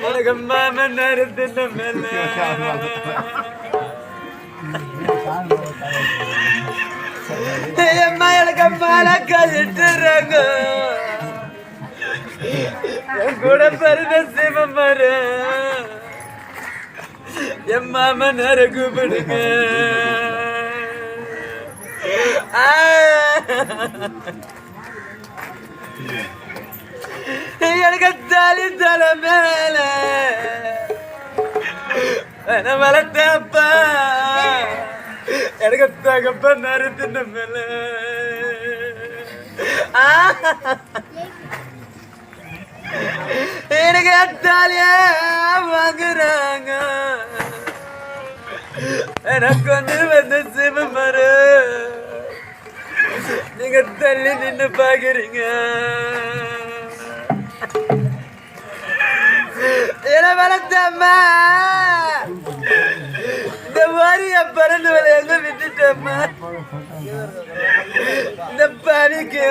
எனக்கு மாமன் நேரத்தின் மேல? அம்மா எனக்கு மாலை கழிட்டுறாங்க என் கூட பிறந்த சிவமரு என் கூப்பிடுங்க எனக்கு தாலி தலைமை என்ன வளர்த்தப்பா எனக்கு தகப்ப நறுத்தின மேல. ஆ. எனக்கு தாலிய வாங்குறாங்க. எனக்கு வந்து வந்து சிவமரு நீங்க தள்ளி நின்னு பாக்குறீங்க. என்ன வளர்த்தம்மா இந்த வாரிய பறந்து வலை எங்க விட்டுட்டம்மா இந்த பணிக்கு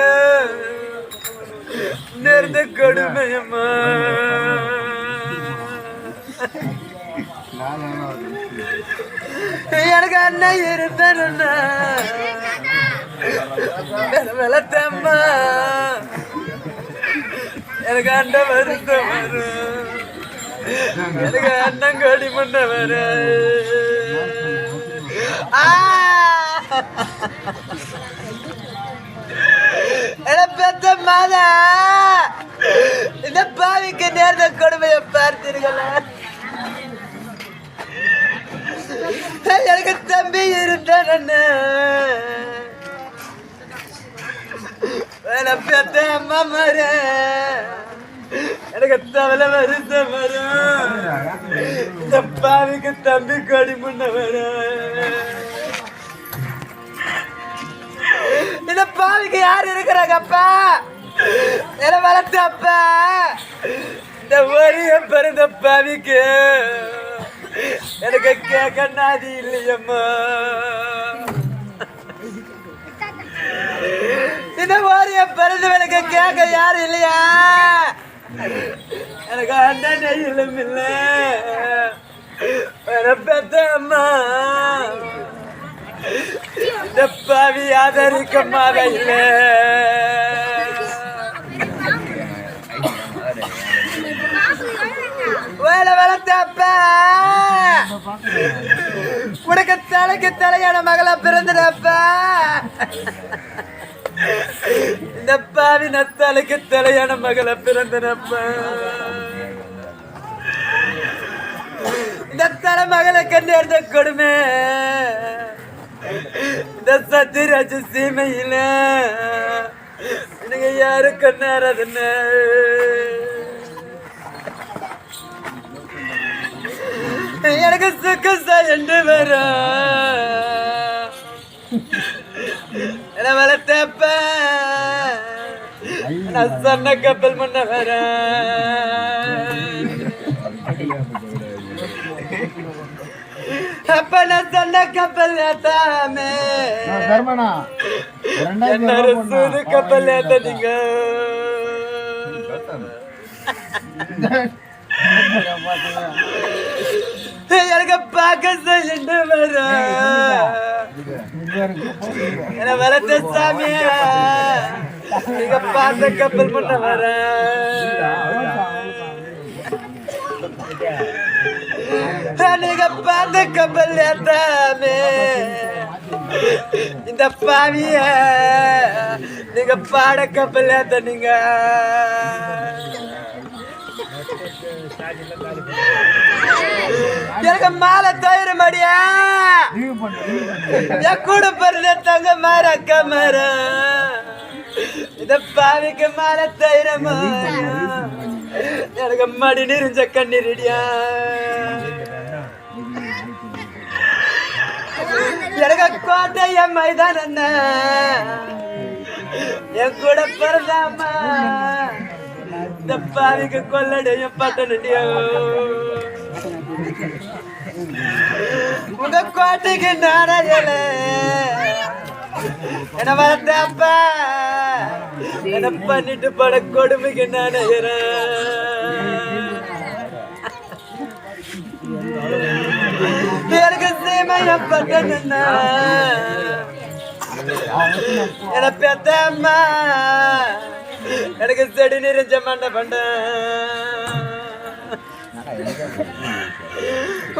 நேர்ந்த கொடுமையமா எனக்கு அண்ணன் இருந்தாருன்னா வளர்த்தம்மா எனக்கு அண்ணன் வருத்தம் வரும் எனக்கு அண்ணன் கோடி முன்ன வர பெத்த மாதா இந்த பாவிக்கு நேர்ந்த கொடுமையை பார்த்தீர்களா எனக்கு தம்பி இருந்தான் வேலை பெத்த அம்மா மர எனக்கு தவளை வருத்தம் வரும் இந்த பாவிக்கு தம்பி கொடி முன்ன வரும் இந்த பாவிக்கு யார் இருக்கிறாங்க அப்பா? என்ன வளர்த்த அப்பா? இந்த ஒரே பிறந்த பாவிக்கு எனக்கு கேட்க நாதி இல்லையம்மா. இந்த வாரிய பிறந்தவனுக்கு கேட்க யாரும் இல்லையா? எனக்கு அண்ணன் நெய்யிலும் இல்லை. வேற பெத்த அம்மா. இந்த பாவி ஆதரிக்க மாத வேலை வளர்த்த உனக்கு தலைக்கு தலையான மகளா பிறந்தனப்பா இந்த பாவி நத்தாளுக்கு தலையான மகளை பிறந்தனப்பா இந்த தலை மகளுக்கு நேர்ந்த கொடுமை. இந்த சத்திராஜ சீமையில. எனக்கு யாரு நேரதுன்னு? எனக்கு சுக்கசா என்று வர என்ன வளர்த்தப்ப நான் சொன்ன கப்பல் முன்ன வர அப்ப நான் சொன்ன கப்பல் ஏத்தாமே தர்மனா சூது கப்பல் ஏத்தீங்க எனக்கு பார்க்க சொல்லிட்டு வர. என்ன வளர்த்த சாமியா? நீங்க பார்த்த கப்பல் பண்ண வர. நீங்க பார்த்த கப்பல் ஏத்தாமே இந்த பாவிய நீங்க பாட கப்பல் ஏத்த நீங்க எனக்கு மாலை தயிர் மடியா என் கூட பிறந்த தங்க மாற அக்கா மாற இந்த பாவிக்கு மாலை தயிர எனக்கு மடி நெறிஞ்ச கண்ணீரடியா எனக்கு கோட்டை என் மைதான் என்ன என் கூட பிறந்தாமா இந்த பாவிக்கு கொள்ளடையும் பட்டனடியோ உங்க கோட்டைக்கு நாராயல என்ன வரத்தாப்பா என்ன பண்ணிட்டு பட கொடுமைக்கு நானுகிறேன் என் என எனக்கு செடி நிறைஞ்ச மண்ட பண்ட.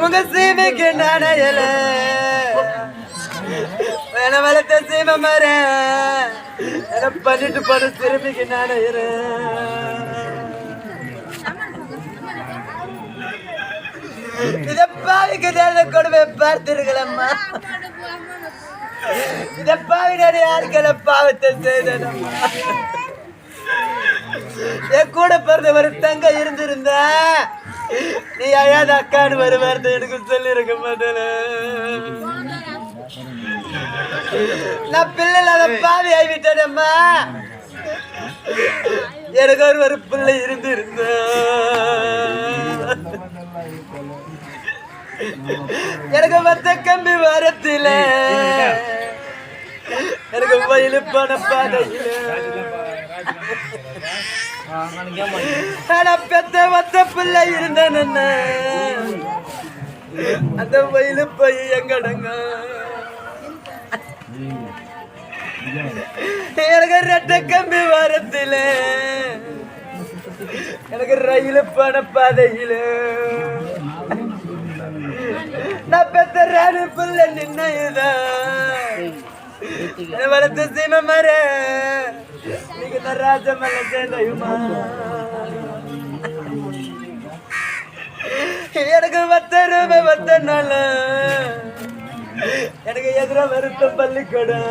உங்க சீமைக்கு நடையல வேண வளர்த்த சீமை மர என பண்ணிட்டு போன திரும்பிக்கு நாணயறேன் இத பாவிக்கு நேர்ந்த கொடுமை பார்த்திருக்கலம்மா? இத பாவி நான் யாருக்கெல்ல பாவத்தை செய்தனம்மா என் கூட பிறந்த ஒரு தங்க இருந்திருந்த. நீ அழாத அக்கான்னு ஒரு வார்த்தை எனக்கு சொல்லிருக்க மாட்டேன நான் பிள்ளை இல்லாத பாவி ஆகிவிட்டேனம்மா எனக்கு ஒரு ஒரு பிள்ளை இருந்திருந்தா. எனக்கு வந்த கம்பி வாரத்தில எனக்கு வயலு பணப்பாதையில பெத்த வத்த பிள்ளை இருந்தேன் அந்த வயலு போய் எங்கடங்க? எனக்கு ரெட்ட கம்பி வாரத்தில எனக்கு ரயில் பண நான் பெத்த ராணி புள்ள நின்னுதான் வளர்த்த சீம மர நீங்க தான் ராஜமல்ல சேர்ந்தையுமா எனக்கு வத்த ரூபாய் வத்த நாள. எனக்கு எதிர வருத்தம் பள்ளிக்கூடம்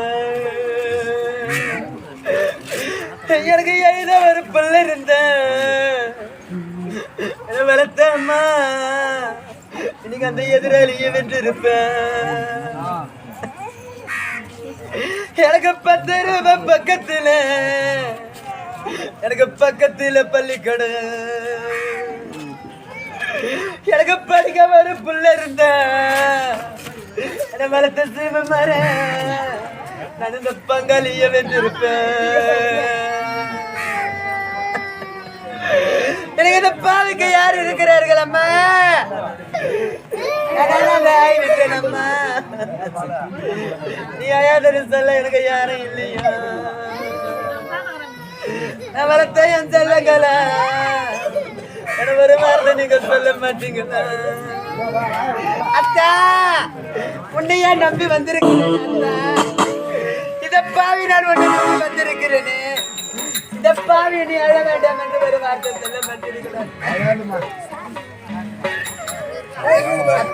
எனக்கு எழுத ஒரு பிள்ளை இருந்தேன். என்னை வளர்த்த அம்மா. இன்னைக்கு அந்த எதிராளியை வென்றிருப்பேன். எனக்கு பத்து ரூபாய் பக்கத்துல எனக்கு பக்கத்துல பள்ளிக்கூடம் எனக்கு படிக்க ஒரு புள்ள இருந்த வளர்த்த சீம மர நான் இந்த பங்காளிய வென்றிருப்பேன். எனக்கு இந்த பாவிக்க யாரு இருக்கிறார்கள் அம்மா விட்டேன் அம்மா நீ அயாதரு சொல்ல எனக்கு யாரும் இல்லையா? நான் என் செல்லங்களா? எனக்கு ஒரு வார்த்தை நீங்க சொல்ல மாட்டீங்களா? அத்தா உன்னையா நம்பி வந்திருக்கிறேன் இதப்பாவி நான் உன்னை நம்பி வந்திருக்கிறேனே. இந்த பாவி நீ அழ வேண்டாம் என்று ஒரு வார்த்தை சொல்ல மாட்டீர்களா